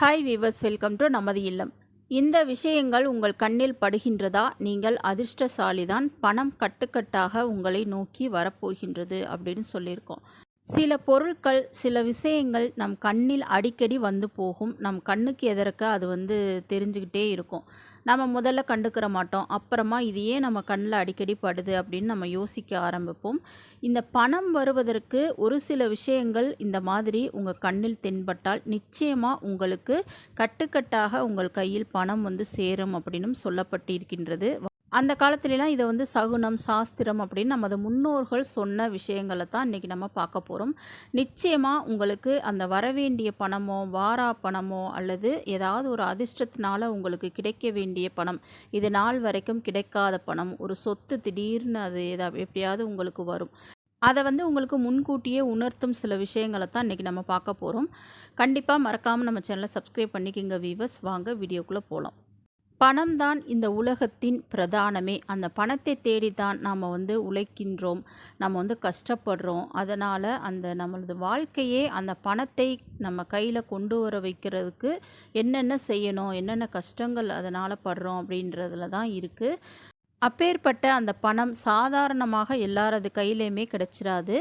Hi viewers welcome to நமது இல்லம். இந்த விஷயங்கள் உங்கள் கண்ணில் படுகின்றதா? நீங்கள் அதிர்ஷ்டசாலிதான். பணம் கட்டுக்கட்டாக உங்களை நோக்கி வரப்போகின்றது அப்படின்னு சொல்லியிருக்கோம். சில பொருட்கள் சில விஷயங்கள் நம் கண்ணில் அடிக்கடி வந்து போகும். நம் கண்ணுக்கு எதிர்க்க அது வந்து தெரிஞ்சுக்கிட்டே இருக்கும். நம்ம முதல்ல கண்டுக்கிற மாட்டோம். அப்புறமா இது ஏன் நம்ம கண்ணில் அடிக்கடி படுது அப்படின்னு நம்ம யோசிக்க ஆரம்பிப்போம். இந்த பணம் வருவதற்கு ஒரு சில விஷயங்கள் இந்த மாதிரி உங்கள் கண்ணில் தென்பட்டால் நிச்சயமாக உங்களுக்கு கட்டுக்கட்டாக உங்கள் கையில் பணம் வந்து சேரும் அப்படின்னும் சொல்லப்பட்டிருக்கின்றது. அந்த காலத்துலலாம் இதை வந்து சகுனம் சாஸ்திரம் அப்படின்னு நமது முன்னோர்கள் சொன்ன விஷயங்களை தான் இன்றைக்கி நம்ம பார்க்க போகிறோம் நிச்சயமாக உங்களுக்கு அந்த வரவேண்டிய பணமோ வாரா பணமோ அல்லது ஏதாவது ஒரு அதிர்ஷ்டத்தினால உங்களுக்கு கிடைக்க வேண்டிய பணம் இது நாள் வரைக்கும் கிடைக்காத பணம் ஒரு சொத்து திடீர்னு அது எதா எப்படியாவது உங்களுக்கு வரும். அதை வந்து உங்களுக்கு முன்கூட்டியே உணர்த்தும் சில விஷயங்களை தான் இன்றைக்கி நம்ம பார்க்க போகிறோம் கண்டிப்பாக மறக்காமல் நம்ம சேனலை சப்ஸ்கிரைப் பண்ணிக்கோங்க வீவர்ஸ் வாங்க வீடியோக்குள்ளே போகலாம் பணம் தான் இந்த உலகத்தின் பிரதானமே. அந்த பணத்தை தேடித்தான் நாம் வந்து உழைக்கின்றோம். நம்ம வந்து கஷ்டப்படுறோம். அதனால் அந்த நம்மளது வாழ்க்கையே அந்த பணத்தை நம்ம கையில் கொண்டு வர வைக்கிறதுக்கு என்னென்ன செய்யணும் என்னென்ன கஷ்டங்கள் அதனால் படுறோம் அப்படின்றதுல தான் இருக்குது அப்பேற்பட்ட அந்த பணம் சாதாரணமாக எல்லாரது கையிலையுமே கிடைச்சிடாது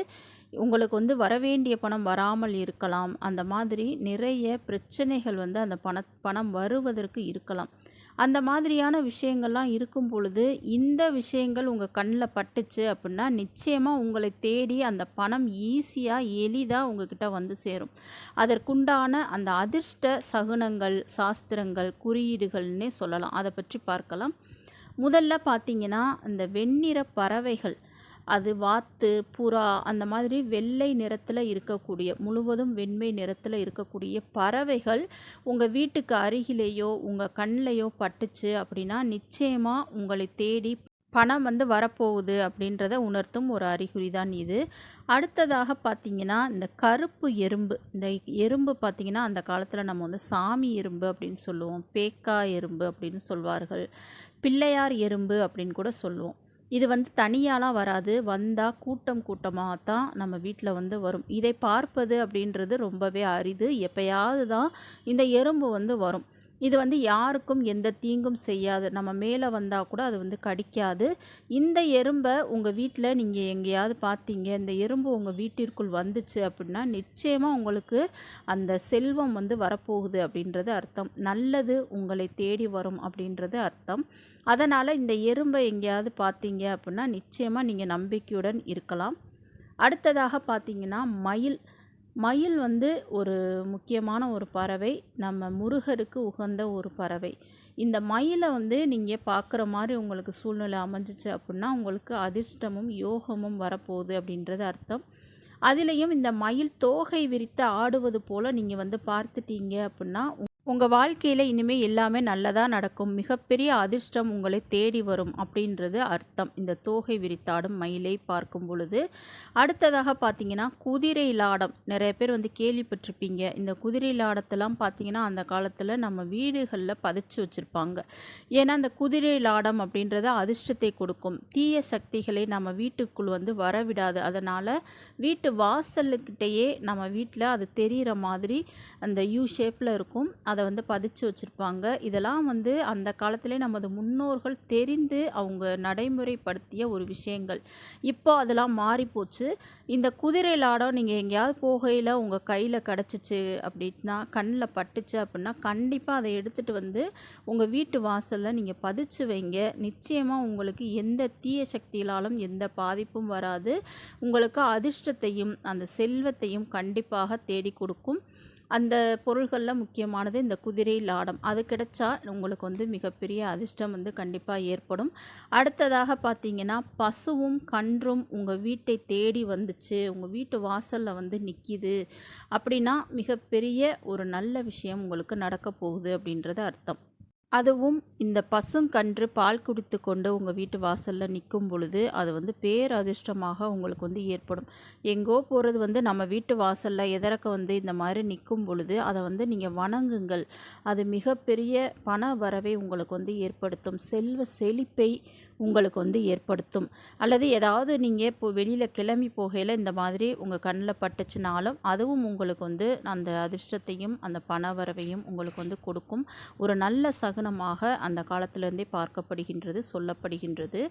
உங்களுக்கு வந்து வரவேண்டிய பணம் வராமல் இருக்கலாம். அந்த மாதிரி நிறைய பிரச்சனைகள் வந்து அந்த பண பணம் வருவதற்கு இருக்கலாம். அந்த மாதிரியான விஷயங்கள்லாம் இருக்கும் பொழுது இந்த விஷயங்கள் உங்கள் கண்ணில் பட்டுச்சு அப்படின்னா நிச்சயமாக உங்களை தேடி அந்த பணம் ஈஸியாக எளிதாக உங்ககிட்ட வந்து சேரும். அதற்குண்டான அந்த அதிர்ஷ்ட சகுனங்கள் சாஸ்திரங்கள் குறியீடுகள்னே சொல்லலாம். அதை பற்றி பார்க்கலாம். முதல்ல பார்த்தீங்கன்னா இந்த வெண்ணிற பறவைகள். அது வாத்து புறா அந்த மாதிரி வெள்ளை நிறத்தில் இருக்கக்கூடிய முழுவதும் வெண்மை நிறத்தில் இருக்கக்கூடிய பறவைகள் உங்கள் வீட்டுக்கு அருகிலேயோ உங்கள் கண்ணிலையோ பட்டுச்சு அப்படின்னா நிச்சயமாக உங்களை தேடி பணம் வந்து வரப்போகுது அப்படின்றத உணர்த்தும் ஒரு அறிகுறி தான் இது. அடுத்ததாக பார்த்திங்கன்னா இந்த கருப்பு எறும்பு இந்த எறும்பு பார்த்திங்கன்னா அந்த காலத்தில் நம்ம வந்து சாமி எறும்பு அப்படின்னு சொல்லுவோம் பேக்கா எறும்பு அப்படின்னு சொல்வார்கள் பிள்ளையார் எறும்பு அப்படின்னு கூட சொல்லுவோம். இது வந்து தனியாலாம் வராது. வந்தால் கூட்டம் கூட்டமாக தான் நம்ம வீட்டில் வந்து வரும். இதை பார்ப்பது அப்படின்றது ரொம்பவே அரிது. எப்பயாவது தான் இந்த எறும்பு வந்து வரும். இது வந்து யாருக்கும் எந்த தீங்கும் செய்யாது. நம்ம மேலே வந்தால் கூட அது வந்து கடிக்காது. இந்த எறும்பை உங்கள் வீட்டில் நீங்கள் எங்கேயாவது பார்த்தீங்க இந்த எறும்பு உங்கள் வீட்டிற்குள் வந்துச்சு அப்படின்னா நிச்சயமாக உங்களுக்கு அந்த செல்வம் வந்து வரப்போகுது அப்படின்றது அர்த்தம். நல்லது உங்களை தேடி வரும் அப்படின்றது அர்த்தம். அதனால் இந்த எறும்பை எங்கேயாவது பார்த்தீங்க அப்படின்னா நிச்சயமாக நீங்கள் நம்பிக்கையுடன் இருக்கலாம். அடுத்ததாக பார்த்தீங்கன்னா மயில். மயில் வந்து ஒரு முக்கியமான ஒரு பறவை நம்ம முருகருக்கு உகந்த ஒரு பறவை. இந்த மயிலை வந்து நீங்கள் பார்க்குற மாதிரி உங்களுக்கு சூழ்நிலை அமைஞ்சிச்சு அப்படின்னா உங்களுக்கு அதிர்ஷ்டமும் யோகமும் வரப்போகுது அப்படின்றது அர்த்தம். அதுலேயும் இந்த மயில் தோகை விரித்து ஆடுவது போல் நீங்கள் வந்து பார்த்துட்டீங்க அப்படின்னா உங்கள் வாழ்க்கையில் இனிமேல் எல்லாமே நல்லதாக நடக்கும். மிகப்பெரிய அதிர்ஷ்டம் உங்களை தேடி வரும் அப்படின்றது அர்த்தம். இந்த தோகை விரித்தாடும் மயிலை பார்க்கும் பொழுது. அடுத்ததாக பார்த்தீங்கன்னா குதிரை லாடம். நிறைய பேர் வந்து கேள்விப்பட்டிருப்பீங்க. இந்த குதிரை லாடத்தெல்லாம் பார்த்தீங்கன்னா அந்த காலத்தில் நம்ம வீடுகளில் பதிச்சு வச்சுருப்பாங்க. ஏன்னா அந்த குதிரை லாடம் அப்படின்றது அதிர்ஷ்டத்தை கொடுக்கும். தீய சக்திகளை நம்ம வீட்டுக்குள் வந்து வரவிடாது. அதனால் வீட்டு வாசலுக்கிட்டேயே நம்ம வீட்டில் அது தெரிகிற மாதிரி அந்த யூ ஷேப்பில் இருக்கும். அதை வந்து பதிச்சு வச்சுருப்பாங்க. இதெல்லாம் வந்து அந்த காலத்திலே நமது முன்னோர்கள் தெரிந்து அவங்க நடைமுறைப்படுத்திய ஒரு விஷயங்கள். இப்போ அதெல்லாம் மாறிப்போச்சு. இந்த குதிரை லாடம் நீங்கள் எங்கேயாவது போகையில் உங்கள் கையில் கிடச்சிச்சு அப்படின்னா கண்ணில் பட்டுச்சு அப்படின்னா கண்டிப்பாக அதை எடுத்துகிட்டு வந்து உங்கள் வீட்டு வாசலில் நீங்கள் பதிச்சு வைங்க. நிச்சயமாக உங்களுக்கு எந்த தீய சக்தியிலாலும் எந்த பாதிப்பும் வராது. உங்களுக்கு அதிர்ஷ்டத்தையும் அந்த செல்வத்தையும் கண்டிப்பாக தேடி கொடுக்கும். அந்த பொருள்களில் முக்கியமானது இந்த குதிரை லாடம். அது கிடைச்சா உங்களுக்கு வந்து மிகப்பெரிய அதிர்ஷ்டம் வந்து கண்டிப்பாக ஏற்படும். அடுத்ததாக பார்த்தீங்கன்னா பசுவும் கன்றும் உங்கள் வீட்டை தேடி வந்துச்சு உங்கள் வீட்டு வாசலில் வந்து நிற்கிது அப்படின்னா மிகப்பெரிய ஒரு நல்ல விஷயம் உங்களுக்கு நடக்க போகுது அப்படின்றது அர்த்தம். அதுவும் இந்த பசுங்கன்று பால் குடித்து கொண்டு உங்கள் வீட்டு வாசலில் நிற்கும் பொழுது அது வந்து பேரதிர்ஷ்டமாக உங்களுக்கு வந்து ஏற்படும். எங்கோ போகிறது வந்து நம்ம வீட்டு வாசலில் எதறக்க வந்து இந்த மாதிரி நிற்கும் பொழுது அதை வந்து நீங்கள் வணங்குங்கள். அது மிகப்பெரிய பண வரவை உங்களுக்கு வந்து ஏற்படுத்தும். செல்வ செழிப்பை உங்களுக்கு வந்து ஏற்படுத்தும். அல்லது ஏதாவது நீங்கள் இப்போ வெளியில் கிளம்பி போகையில் இந்த மாதிரி உங்கள் கண்ணில் பட்டுச்சுனாலும் அதுவும் உங்களுக்கு வந்து அந்த அதிர்ஷ்டத்தையும் அந்த பண வரவையும் உங்களுக்கு வந்து கொடுக்கும். ஒரு நல்ல லக்னமாக அந்த காலத்திலேருந்தே பார்க்கப்படுகின்றது சொல்லப்படுகின்றது.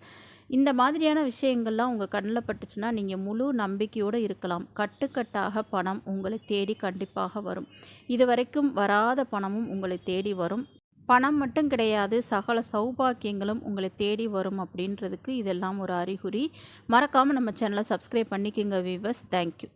இந்த மாதிரியான விஷயங்கள்லாம் உங்கள் கண்ணில் பட்டுச்சுன்னா நீங்கள் முழு நம்பிக்கையோடு இருக்கலாம். கட்டுக்கட்டாக பணம் உங்களை தேடி கண்டிப்பாக வரும். இதுவரைக்கும் வராத பணமும் உங்களை தேடி வரும். பணம் மட்டும் கிடையாது சகல சௌபாக்கியங்களும் உங்களை தேடி வரும் அப்படின்றதுக்கு இதெல்லாம் ஒரு அறிகுறி. மறக்காமல் நம்ம சேனலை சப்ஸ்கிரைப் பண்ணிக்கோங்க வீவர்ஸ் தேங்க்யூ